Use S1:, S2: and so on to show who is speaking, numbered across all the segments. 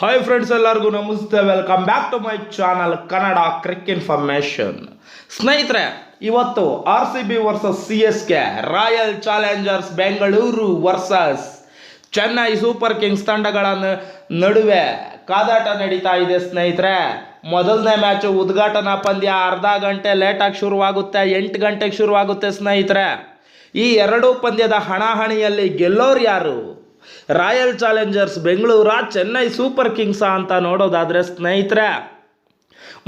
S1: Hi friends ಎಲ್ಲರಿಗೂ ನಮಸ್ತೆ. Welcome back to my channel Kannada crick information ಸ್ನೇಹಿತರೆ, ಇವತ್ತು R C B versus C S K Royal Challengers Bengaluru versus Chennai Super Kings ತಂಡಗಳ ನಡುವೆ ಕಾದಾಟ ನಡೀತಾ ಇದೆ ಸ್ನೇಹಿತರೆ. ಮೊದಲನೇ ಮ್ಯಾಚು ಉದ್ಘಾಟನಾ ಪಂದ್ಯ ಅರ್ಧ ಗಂಟೆ ಲೇಟಾಗಿ ಶುರುವಾಗುತ್ತೆ, ಎಂಟು ಗಂಟೆಗೆ ಶುರುವಾಗುತ್ತೆ ಸ್ನೇಹಿತರೆ. ಈ ಎರಡೂ ಪಂದ್ಯದ ಹಣಾಹಣಿಯಲ್ಲಿ ಗೆಲ್ಲೋರು ಯಾರು? Royal Challengers Bengaluru Chennai super ಕಿಂಗ್ಸಾ ಅಂತ ನೋಡೋದಾದ್ರೆ ಸ್ನೇಹಿತರೆ,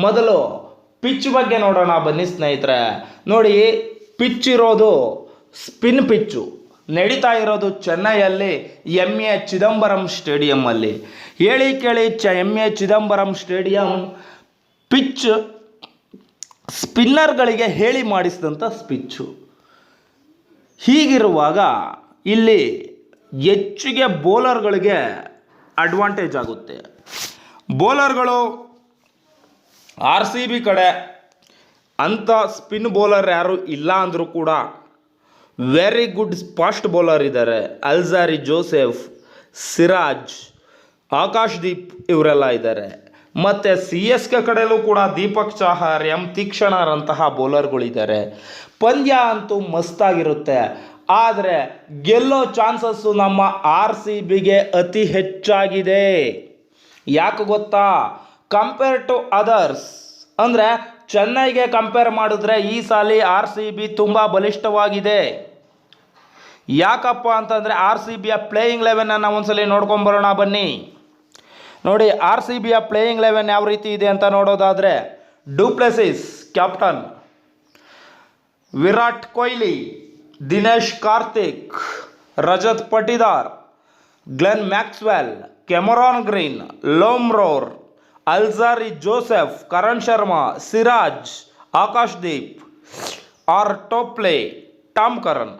S1: ಮೊದಲು ಪಿಚ್ ಬಗ್ಗೆ ನೋಡೋಣ ಬನ್ನಿ ಸ್ನೇಹಿತರೆ. ನೋಡಿ, ಪಿಚ್ ಇರೋದು ಸ್ಪಿನ್ ಪಿಚ್ಚು. ನಡೀತಾ ಇರೋದು ಚೆನ್ನೈಯಲ್ಲಿ ಎಂ ಎ ಚಿದಂಬರಂ ಸ್ಟೇಡಿಯಮ್ಮಲ್ಲಿ ಹೇಳಿ ಕೇಳಿ ಚ M A Chidambaram stadium pitch ಸ್ಪಿನ್ನರ್ಗಳಿಗೆ ಹೇಳಿ ಮಾಡಿಸಿದಂಥ ಸ್ಪಿಚ್ಚು ಹೀಗಿರುವಾಗ ಇಲ್ಲಿ ಹೆಚ್ಚಿಗೆ ಬೌಲರ್ಗಳಿಗೆ ಅಡ್ವಾಂಟೇಜ್ ಆಗುತ್ತೆ. ಬೌಲರ್ಗಳು ಆರ್ ಸಿ ಬಿ ಕಡೆ ಅಂಥ ಸ್ಪಿನ್ ಬೌಲರ್ ಯಾರು ಇಲ್ಲ ಅಂದರೂ ಕೂಡ ವೆರಿ ಗುಡ್ ಫಾಸ್ಟ್ ಬೌಲರ್ ಇದ್ದಾರೆ ಅಲ್ಜಾರಿ ಜೋಸೆಫ್ ಸಿರಾಜ್ ಆಕಾಶ್ ದೀಪ್ ಇವರೆಲ್ಲ ಇದ್ದಾರೆ ಮತ್ತು ಸಿ ಎಸ್ ಕೆ ಕಡೆಯಲ್ಲೂ ಕೂಡ ದೀಪಕ್ ಚಾಹರ್ ಎಂ ತೀಕ್ಷಣರಂತಹ ಬೌಲರ್ಗಳಿದ್ದಾರೆ ಪಂದ್ಯ ಅಂತೂ ಮಸ್ತಾಗಿರುತ್ತೆ. ಆದರೆ ಗೆಲ್ಲೋ ಚಾನ್ಸಸ್ಸು ನಮ್ಮ ಆರ್ ಸಿ ಬಿಗೆ ಅತಿ ಹೆಚ್ಚಾಗಿದೆ. ಯಾಕೆ ಗೊತ್ತಾ? ಕಂಪೇರ್ ಟು ಅದರ್ಸ್ ಅಂದರೆ ಚೆನ್ನೈಗೆ ಕಂಪೇರ್ ಮಾಡಿದ್ರೆ ಈ ಸಾಲಿ ಆರ್ ಸಿ ಬಿ ತುಂಬ ಬಲಿಷ್ಠವಾಗಿದೆ. ಯಾಕಪ್ಪ ಅಂತಂದರೆ ಆರ್ ಸಿ ಬಿಯ ಪ್ಲೇಯಿಂಗ್ ಲೆವೆನನ್ನು ಒಂದ್ಸಲಿ ನೋಡ್ಕೊಂಬರೋಣ ಬನ್ನಿ. ನೋಡಿ ಆರ್ ಸಿ ಬಿಯ ಪ್ಲೇಯಿಂಗ್ ಲೆವೆನ್ ಯಾವ ರೀತಿ ಇದೆ ಅಂತ ನೋಡೋದಾದರೆ Du Plessis captain Virat Kohli. Dinesh Karthik, Rajat Patidar, Glenn Maxwell, Cameron Green Lomror Alzarri Joseph, Karan Sharma, Siraj Akash Deep R Topley, Tom Curran.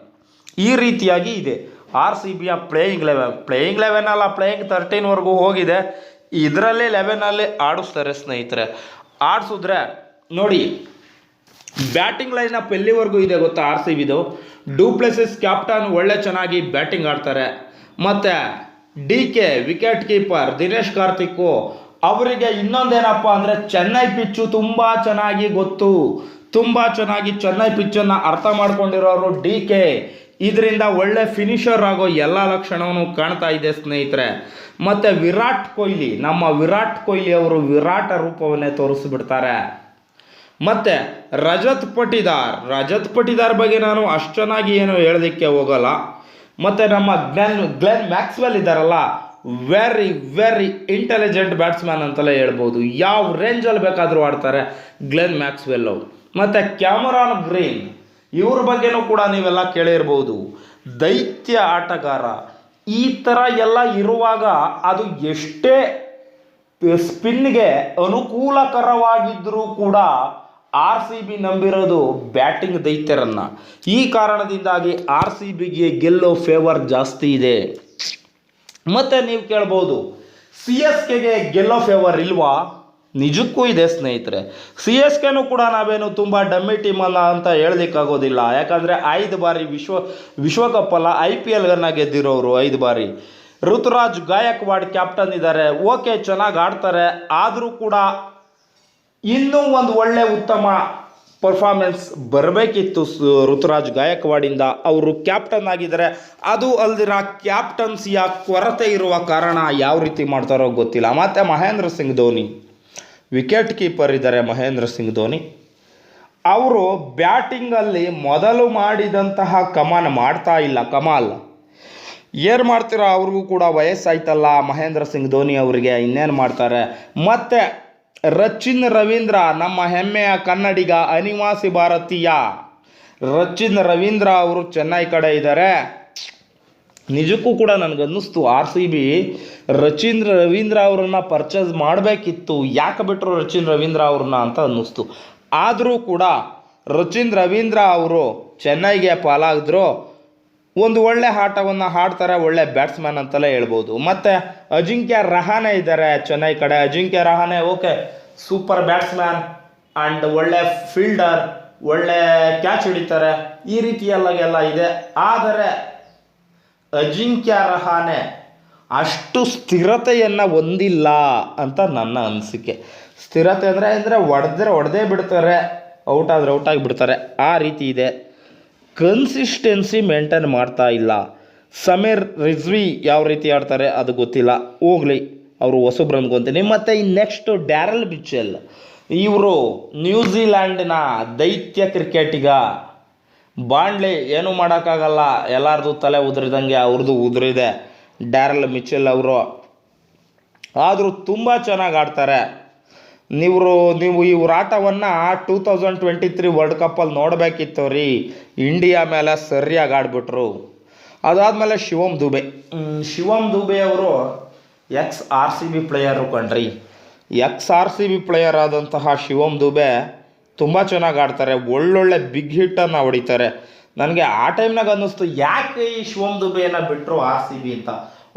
S1: ಈ ರೀತಿಯಾಗಿ ಇದೆ. ಆರ್ ಸಿ ಬಿಯ ಪ್ಲೇಯಿಂಗ್ ಲೆವೆನ್. ಪ್ಲೇಯಿಂಗ್ ಲೆವೆನ್ ಅಲ್ಲ, playing ತರ್ಟೀನ್ವರೆಗೂ ಹೋಗಿದೆ. ಇದರಲ್ಲೇ ಲೆವೆನಲ್ಲಿ ಆಡಿಸ್ತಾರೆ ಸ್ನೇಹಿತರೆ. ಆಡಿಸಿದ್ರೆ ನೋಡಿ ಬ್ಯಾಟಿಂಗ್ ಲೈನ್ ಅಪ್ ಎಲ್ಲಿವರೆಗೂ ಇದೆ ಗೊತ್ತಾ ಆರ್ ಸಿ ಬಿದು? ಡೂಪ್ಲೆಸಿಸ್ ಕ್ಯಾಪ್ಟನ್ ಒಳ್ಳೆ ಚೆನ್ನಾಗಿ ಬ್ಯಾಟಿಂಗ್ ಆಡ್ತಾರೆ. ಮತ್ತು D K wicket keeper Dinesh Karthik ಅವರಿಗೆ ಇನ್ನೊಂದೇನಪ್ಪ ಅಂದರೆ ಚೆನ್ನೈ ಪಿಚ್ಚು ತುಂಬ ಚೆನ್ನಾಗಿ ಗೊತ್ತು. ತುಂಬ ಚೆನ್ನಾಗಿ ಚೆನ್ನೈ ಪಿಚ್ಚನ್ನು ಅರ್ಥ ಮಾಡ್ಕೊಂಡಿರೋರು ಡಿ ಕೆ. ಇದರಿಂದ ಒಳ್ಳೆ ಫಿನಿಷರ್ ಆಗೋ ಎಲ್ಲ ಲಕ್ಷಣವನ್ನು ಕಾಣ್ತಾ ಇದೆ ಸ್ನೇಹಿತರೆ. ಮತ್ತು ವಿರಾಟ್ ಕೊಹ್ಲಿ, ನಮ್ಮ ವಿರಾಟ್ ಕೊಹ್ಲಿ ಅವರು ವಿರಾಟ ರೂಪವನ್ನೇ ತೋರಿಸ್ಬಿಡ್ತಾರೆ. ಮತ್ತೆ ರಜತ್ ಪಟಿದಾರ್. ರಜತ್ ಪಟಿದಾರ್ ಬಗ್ಗೆ ನಾನು ಅಷ್ಟು ಚೆನ್ನಾಗಿ ಏನು ಹೇಳೋದಕ್ಕೆ ಹೋಗಲ್ಲ. ಮತ್ತೆ ನಮ್ಮ ಗ್ಲೆನ್ ಗ್ಲೆನ್ ಮ್ಯಾಕ್ಸ್ವೆಲ್ ಇದ್ದಾರಲ್ಲ ವೆರಿ ವೆರಿ ಇಂಟೆಲಿಜೆಂಟ್ ಬ್ಯಾಟ್ಸ್ಮ್ಯಾನ್ ಅಂತಲೇ ಹೇಳ್ಬೋದು. ಯಾವ ರೇಂಜಲ್ಲಿ ಬೇಕಾದರೂ ಆಡ್ತಾರೆ ಗ್ಲೆನ್ ಅವರು. ಮತ್ತು ಕ್ಯಾಮರಾನ್ ಗ್ರೀನ್, ಇವ್ರ ಬಗ್ಗೆನೂ ಕೂಡ ನೀವೆಲ್ಲ ಕೇಳಿರ್ಬೋದು. ದೈತ್ಯ ಆಟಗಾರ. ಈ ಥರ ಎಲ್ಲ ಇರುವಾಗ ಅದು ಎಷ್ಟೇ ಸ್ಪಿನ್ಗೆ ಅನುಕೂಲಕರವಾಗಿದ್ದರೂ ಕೂಡ ಆರ್ ಸಿ ಬಿ ನಂಬಿರೋದು ಬ್ಯಾಟಿಂಗ್ ದೈತ್ಯರನ್ನ. ಈ ಕಾರಣದಿಂದಾಗಿ ಆರ್ ಸಿ ಬಿಗೆ ಗೆಲ್ಲೋ ಫೇವರ್ ಜಾಸ್ತಿ ಇದೆ. ಮತ್ತೆ ನೀವು ಕೇಳ್ಬೋದು, ಸಿ ಎಸ್ ಕೆಗೆ ಗೆಲ್ಲೋ ಫೇವರ್ ಇಲ್ವಾ? ನಿಜಕ್ಕೂ ಇದೆ ಸ್ನೇಹಿತರೆ. ಸಿ ಎಸ್ ಕೆನೂ ಕೂಡ ನಾವೇನು ತುಂಬ ಡಮ್ಮಿ ಟೀಮ್ ಅಲ್ಲ ಅಂತ ಹೇಳಲಿಕ್ಕಾಗೋದಿಲ್ಲ. ಯಾಕಂದರೆ ಐದು ಬಾರಿ ವಿಶ್ವ ವಿಶ್ವಕಪ್ ಅಲ್ಲ ಐ ಪಿ ಎಲ್ಗನ್ನ ಗೆದ್ದಿರೋರು ಐದು ಬಾರಿ. ಋತುರಾಜ್ ಗಾಯಕ್ವಾಡ್ ಕ್ಯಾಪ್ಟನ್ ಇದ್ದಾರೆ ಓಕೆ, ಚೆನ್ನಾಗಿ ಆಡ್ತಾರೆ. ಆದರೂ ಕೂಡ ಇನ್ನೂ ಒಂದು ಒಳ್ಳೆ ಉತ್ತಮ ಪರ್ಫಾರ್ಮೆನ್ಸ್ ಬರಬೇಕಿತ್ತು ಋತುರಾಜ್ ಗಾಯಕ್ವಾಡಿಂದ. ಅವರು ಕ್ಯಾಪ್ಟನ್ ಆಗಿದ್ದಾರೆ. ಅದು ಅಲ್ದಿರ ಕ್ಯಾಪ್ಟನ್ಸಿಯ ಕೊರತೆ ಇರುವ ಕಾರಣ ಯಾವ ರೀತಿ ಮಾಡ್ತಾರೋ ಗೊತ್ತಿಲ್ಲ. ಮತ್ತು ಮಹೇಂದ್ರ ಸಿಂಗ್ ಧೋನಿ. ವಿಕೆಟ್ ಕೀಪರ್ ಇದ್ದಾರೆ ಮಹೇಂದ್ರ ಸಿಂಗ್ ಧೋನಿ. ಅವರು ಬ್ಯಾಟಿಂಗಲ್ಲಿ ಮೊದಲು ಮಾಡಿದಂತಹ ಕಮಾನ್ ಮಾಡ್ತಾ ಇಲ್ಲ. ಕಮಾಲ್. ಏನು ಮಾಡ್ತೀರೋ? ಅವ್ರಿಗೂ ಕೂಡ ವಯಸ್ಸಾಯ್ತಲ್ಲ. ಮಹೇಂದ್ರ ಸಿಂಗ್ ಧೋನಿ ಅವರಿಗೆ ಇನ್ನೇನು ಮಾಡ್ತಾರೆ? ಮತ್ತೆ ರಚಿನ್ ರವೀಂದ್ರ, ನಮ್ಮ ಹೆಮ್ಮೆಯ ಕನ್ನಡಿಗ ಅನಿವಾಸಿ ಭಾರತೀಯ. ರಚಿನ್ ರವೀಂದ್ರ ಅವರು ಚೆನ್ನೈ ಕಡೆ ಇದ್ದಾರೆ. ನಿಜಕ್ಕೂ ಕೂಡ ನನಗನ್ನಿಸ್ತು, R C B Rachindra Ravindra ಅವರನ್ನು ಪರ್ಚೇಸ್ ಮಾಡಬೇಕಿತ್ತು. ಯಾಕೆ ಬಿಟ್ಟರು ರಚಿನ್ ರವೀಂದ್ರ ಅವ್ರನ್ನ ಅಂತ ಅನ್ನಿಸ್ತು. ಆದರೂ ಕೂಡ ರಚಿನ್ ರವೀಂದ್ರ ಅವರು ಚೆನ್ನೈಗೆ ಪಾಲಾಗಿದ್ರು. ಒಂದು ಒಳ್ಳೆ ಆಟವನ್ನು ಆಡ್ತಾರೆ, ಒಳ್ಳೆ ಬ್ಯಾಟ್ಸ್ಮನ್ ಅಂತಲೇ ಹೇಳ್ಬೋದು. ಮತ್ತು ಅಜಿಂಕ್ಯ ರಹಾನೆ ಇದ್ದಾರೆ ಚೆನ್ನೈ ಕಡೆ. Ajinkya Rahane okay super batsman and ಒಳ್ಳೆ ಫೀಲ್ಡರ್ ಒಳ್ಳೆ ಕ್ಯಾಚ್ ಹಿಡಿತಾರೆ. ಈ ರೀತಿಯಲ್ಲಾಗೆಲ್ಲ ಇದೆ. ಆದರೆ ಅಜಿಂಕ್ಯ ರಹಾನೆ ಅಷ್ಟು ಸ್ಥಿರತೆಯನ್ನು ಹೊಂದಿಲ್ಲ ಅಂತ ನನ್ನ ಅನಿಸಿಕೆ. ಸ್ಥಿರತೆ ಅಂದರೆ ಅಂದರೆ ಹೊಡೆದ್ರೆ ಹೊಡೆದೇ ಬಿಡ್ತಾರೆ, ಔಟ್ ಆದರೆ ಔಟ್ ಆಗಿಬಿಡ್ತಾರೆ ಆ ರೀತಿ ಇದೆ. ಕನ್ಸಿಸ್ಟೆನ್ಸಿ ಮೇಂಟೈನ್ ಮಾಡ್ತಾ ಇಲ್ಲ. ಸಮೀರ್ ರಿಜ್ವಿ ಯಾವ ರೀತಿ ಆಡ್ತಾರೆ ಅದು ಗೊತ್ತಿಲ್ಲ. ಹೋಗ್ಲಿ, ಅವರು ಹೊಸಬ್ರು ಅನ್ಕೊತೀನಿ ಮತ್ತು ಈ ನೆಕ್ಸ್ಟು ಡ್ಯಾರಲ್ ಬಿಚ್ಚೆಲ್ ಇವರು ನ್ಯೂಜಿಲ್ಯಾಂಡಿನ ದೈತ್ಯ ಕ್ರಿಕೆಟಿಗ ಬಾಂಡ್ಲಿ ಏನೂ ಮಾಡೋಕ್ಕಾಗಲ್ಲ. ಎಲ್ಲರದು ತಲೆ ಉದುರಿದಂಗೆ ಅವ್ರದ್ದು ಉದುರಿದೆ. ಡ್ಯಾರಲ್ ಮಿಚೆಲ್ ಅವರು. ಆದರೂ ತುಂಬ ಚೆನ್ನಾಗಿ ಆಡ್ತಾರೆ. ನೀವು ನೀವು ಈ ಆಟವನ್ನು two thousand twenty three world ಕಪ್ಪಲ್ಲಿ ನೋಡಬೇಕಿತ್ತು ರೀ. ಇಂಡಿಯಾ ಮೇಲೆ ಸರಿಯಾಗಿ ಆಡ್ಬಿಟ್ರು. ಅದಾದಮೇಲೆ ಶಿವಮ್ ದುಬೆ. ಶಿವಂ ದುಬೆ ಅವರು ex R C B player ಕಣ್ರಿ. Ex R C B player ಆದಂತಹ ಶಿವಮ್ ದುಬೆ ತುಂಬ ಚೆನ್ನಾಗಿ ಆಡ್ತಾರೆ. ಒಳ್ಳೊಳ್ಳೆ ಬಿಗ್ ಹಿಟ್ಟನ್ನು ಹೊಡಿತಾರೆ. ನನಗೆ ಆ ಟೈಮ್ನಾಗ ಅನ್ನಿಸ್ತು, ಯಾಕೆ ಈ ಶಿವಮ್ ದುಬೆಯನ್ನು ಬಿಟ್ಟರು ಆರ್ ಸಿ ಬಿ ಅಂತ.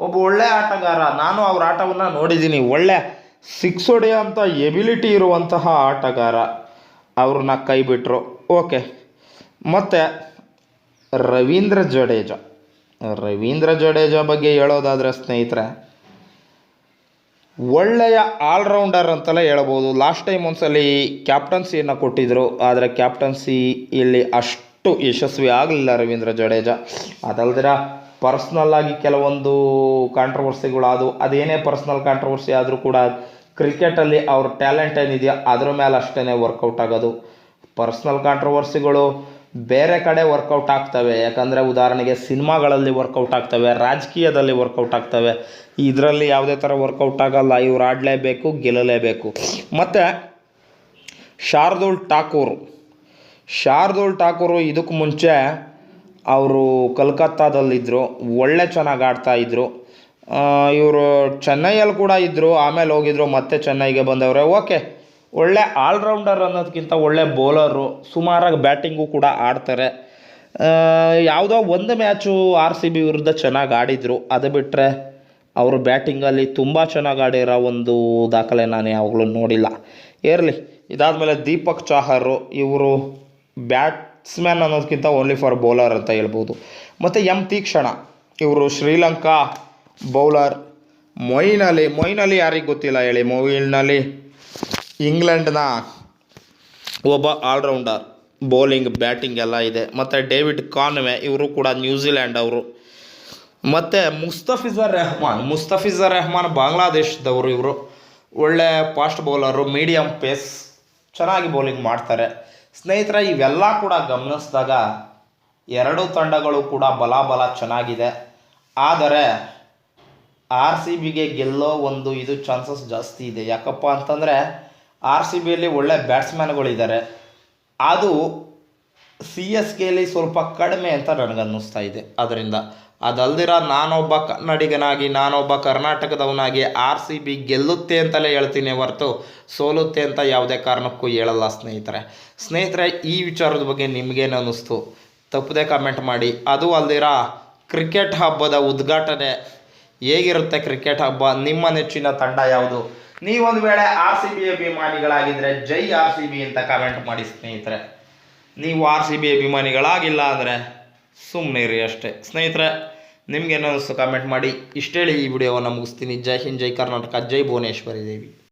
S1: ಒಬ್ಬ ಒಳ್ಳೆ ಆಟಗಾರ, ನಾನು ಅವ್ರ ಆಟವನ್ನು ನೋಡಿದ್ದೀನಿ ಒಳ್ಳೆ ಸಿಕ್ಸ್ ಹೊಡೆಯೋಂಥ ಎಬಿಲಿಟಿ ಇರುವಂತಹ ಆಟಗಾರ ಅವ್ರನ್ನ ಕೈ ಬಿಟ್ಟರು ಓಕೆ. ಮತ್ತು ರವೀಂದ್ರ ಜಡೇಜ. ರವೀಂದ್ರ ಜಡೇಜಾ ಬಗ್ಗೆ ಹೇಳೋದಾದರೆ ಸ್ನೇಹಿತರೆ, ಒಳ್ಳೆಯ ಆಲ್ರೌಂಡರ್ ಅಂತಲೇ ಹೇಳ್ಬೋದು. ಲಾಸ್ಟ್ ಟೈಮ್ ಒಂದ್ಸಲಿ ಕ್ಯಾಪ್ಟನ್ಸಿಯನ್ನು ಕೊಟ್ಟಿದ್ದರು ಆದರೆ ಕ್ಯಾಪ್ಟನ್ಸಿ ಇಲ್ಲಿ ಅಷ್ಟು ಯಶಸ್ವಿ ಆಗಲಿಲ್ಲ ರವೀಂದ್ರ ಜಡೇಜ. ಅದಲ್ದಿರ ಪರ್ಸ್ನಲ್ ಆಗಿ ಕೆಲವೊಂದು ಕಾಂಟ್ರವರ್ಸಿಗಳು ಅದು ಅದೇನೇ ಪರ್ಸ್ನಲ್ ಕಾಂಟ್ರವರ್ಸಿ ಆದರೂ ಕೂಡ ಕ್ರಿಕೆಟಲ್ಲಿ ಅವ್ರ ಟ್ಯಾಲೆಂಟ್ ಏನಿದೆಯೋ ಅದ್ರ ಮೇಲೆ ಅಷ್ಟೇ ವರ್ಕೌಟ್ ಆಗೋದು. ಪರ್ಸ್ನಲ್ ಕಾಂಟ್ರವರ್ಸಿಗಳು ಬೇರೆ ಕಡೆ ವರ್ಕೌಟ್ ಆಗ್ತವೆ. ಯಾಕಂದರೆ ಉದಾಹರಣೆಗೆ ಸಿನಿಮಾಗಳಲ್ಲಿ ವರ್ಕೌಟ್ ಆಗ್ತವೆ, ರಾಜಕೀಯದಲ್ಲಿ ವರ್ಕೌಟ್ ಆಗ್ತವೆ. ಇದರಲ್ಲಿ ಯಾವುದೇ ಥರ ವರ್ಕೌಟ್ ಆಗಲ್ಲ. ಇವ್ರು ಆಡಲೇಬೇಕು, ಗೆಲ್ಲಲೇಬೇಕು. ಮತ್ತು ಶಾರ್ದೂಲ್ ಠಾಕೂರ್. ಶಾರ್ದೂಲ್ ಠಾಕೂರು ಇದಕ್ಕೆ ಮುಂಚೆ ಅವರು ಕಲ್ಕತ್ತಾದಲ್ಲಿದ್ದರು ಒಳ್ಳೆ ಚೆನ್ನಾಗಿ ಆಡ್ತಾ ಇದ್ದರು ಇವರು ಚೆನ್ನೈಯಲ್ಲಿ ಕೂಡ ಇದ್ದರು ಆಮೇಲೆ ಹೋಗಿದ್ರು, ಮತ್ತೆ ಚೆನ್ನೈಗೆ ಬಂದವ್ರೆ. ಓಕೆ, ಒಳ್ಳೆ ಆಲ್ರೌಂಡರ್ ಅನ್ನೋದಕ್ಕಿಂತ ಒಳ್ಳೆ ಬೌಲರು, ಸುಮಾರಾಗಿ ಬ್ಯಾಟಿಂಗು ಕೂಡ ಆಡ್ತಾರೆ. ಯಾವುದೋ ಒಂದು ಮ್ಯಾಚು ಆರ್ ಸಿ ಬಿ ವಿರುದ್ಧ ಚೆನ್ನಾಗಿ ಆಡಿದರು. ಅದು ಬಿಟ್ಟರೆ ಅವರು ಬ್ಯಾಟಿಂಗಲ್ಲಿ ತುಂಬ ಚೆನ್ನಾಗಿ ಆಡಿರೋ ಒಂದು ದಾಖಲೆ ನಾನು ಯಾವಾಗಲೂ ನೋಡಿಲ್ಲ. ಇರಲಿ ಇದಾದಮೇಲೆ ದೀಪಕ್ ಚಾಹರು, ಇವರು ಬ್ಯಾಟ್ಸ್ಮ್ಯಾನ್ ಅನ್ನೋದಕ್ಕಿಂತ ಓನ್ಲಿ ಫಾರ್ ಬೌಲರ್ ಅಂತ ಹೇಳ್ಬೋದು. ಮತ್ತು ಎಂ ತೀಕ್ಷಣ ಇವರು ಶ್ರೀಲಂಕಾ ಬೌಲರ್ ಮೊಯಿನ್ ಅಲಿ ಮೊಯಿನ್ ಯಾರಿಗೆ ಗೊತ್ತಿಲ್ಲ ಹೇಳಿ? ಮೊಯಿನ್ ಅಲಿ ಇಂಗ್ಲೆಂಡ್ನ ಒಬ್ಬ ಆಲ್ರೌಂಡರ್ ಬೌಲಿಂಗ್ ಬ್ಯಾಟಿಂಗ್ ಎಲ್ಲ ಇದೆ. ಮತ್ತು ಡೇವಿಡ್ ಕಾನ್ವೆ, ಇವರು ಕೂಡ ನ್ಯೂಜಿಲ್ಯಾಂಡ್ ಅವರು. ಮತ್ತು ಮುಸ್ತಫಿಜರ್ ರೆಹಮಾನ್. ಮುಸ್ತಫಿಜರ್ ರೆಹಮಾನ್ ಬಾಂಗ್ಲಾದೇಶದವರು ಇವರು. ಒಳ್ಳೆ ಫಾಸ್ಟ್ ಬೌಲರು ಮೀಡಿಯಮ್ ಪೇಸ್ ಚೆನ್ನಾಗಿ ಬೌಲಿಂಗ್ ಮಾಡ್ತಾರೆ. ಸ್ನೇಹಿತರೆ, ಇವೆಲ್ಲ ಕೂಡ ಗಮನಿಸಿದಾಗ ಎರಡು ತಂಡಗಳು ಕೂಡ ಬಲಾಬಲ ಚೆನ್ನಾಗಿದೆ. ಆದರೆ, ಆರ್ ಸಿ ಬಿಗೆ ಗೆಲ್ಲೋ ಒಂದು ಇದು ಚಾನ್ಸಸ್ ಜಾಸ್ತಿ ಇದೆ. ಯಾಕಪ್ಪ ಅಂತಂದರೆ, ಆರ್ ಸಿ ಬಿಯಲ್ಲಿ ಒಳ್ಳೆ ಬ್ಯಾಟ್ಸ್ಮ್ಯಾನ್ಗಳಿದ್ದಾರೆ ಅದು ಸಿ ಎಸ್ ಕೆಲಿ ಸ್ವಲ್ಪ ಕಡಿಮೆ ಅಂತ ನನಗನ್ನಿಸ್ತಾ ಇದೆ. ಅದರಿಂದ ಅದಲ್ದಿರ ನಾನೊಬ್ಬ ಕನ್ನಡಿಗನಾಗಿ, ನಾನೊಬ್ಬ ಕರ್ನಾಟಕದವನಾಗಿ ಆರ್ ಸಿ ಬಿ ಗೆಲ್ಲುತ್ತೆ ಅಂತಲೇ ಹೇಳ್ತೀನಿ ಹೊರತು ಸೋಲುತ್ತೆ ಅಂತ ಯಾವುದೇ ಕಾರಣಕ್ಕೂ ಹೇಳಲ್ಲ ಸ್ನೇಹಿತರೆ. ಸ್ನೇಹಿತರೆ, ಈ ವಿಚಾರದ ಬಗ್ಗೆ ನಿಮಗೇನು ಅನ್ನಿಸ್ತು? ತಪ್ಪದೇ ಕಮೆಂಟ್ ಮಾಡಿ. ಅದು ಅಲ್ದಿರ ಕ್ರಿಕೆಟ್ ಹಬ್ಬದ ಉದ್ಘಾಟನೆ. ಹೇಗಿರುತ್ತೆ ಕ್ರಿಕೆಟ್ ಹಬ್ಬ? ನಿಮ್ಮ ನೆಚ್ಚಿನ ತಂಡ ಯಾವುದು? ನೀವೊಂದು ವೇಳೆ ಆರ್ ಸಿ ಬಿ ಅಭಿಮಾನಿಗಳಾಗಿದ್ದರೆ ಜೈ ಆರ್ ಸಿ ಬಿ ಅಂತ ಕಮೆಂಟ್ ಮಾಡಿ ಸ್ನೇಹಿತರೆ. ನೀವು ಆರ್ ಸಿ ಬಿ ಅಭಿಮಾನಿಗಳಾಗಿಲ್ಲ ಅಂದರೆ ಸುಮ್ಮನೆ ಇರಿ ಅಷ್ಟೇ. ಸ್ನೇಹಿತರೆ, ನಿಮಗೆ ಅನಿಸ್ತು ಕಮೆಂಟ್ ಮಾಡಿ, ಇಷ್ಟೇಳಿ ಈ ವಿಡಿಯೋವನ್ನು ಮುಗಿಸ್ತೀನಿ. ಜೈ ಹಿಂದ್, ಜೈ ಕರ್ನಾಟಕ, ಜೈ ಭುವನೇಶ್ವರಿ ದೇವಿ.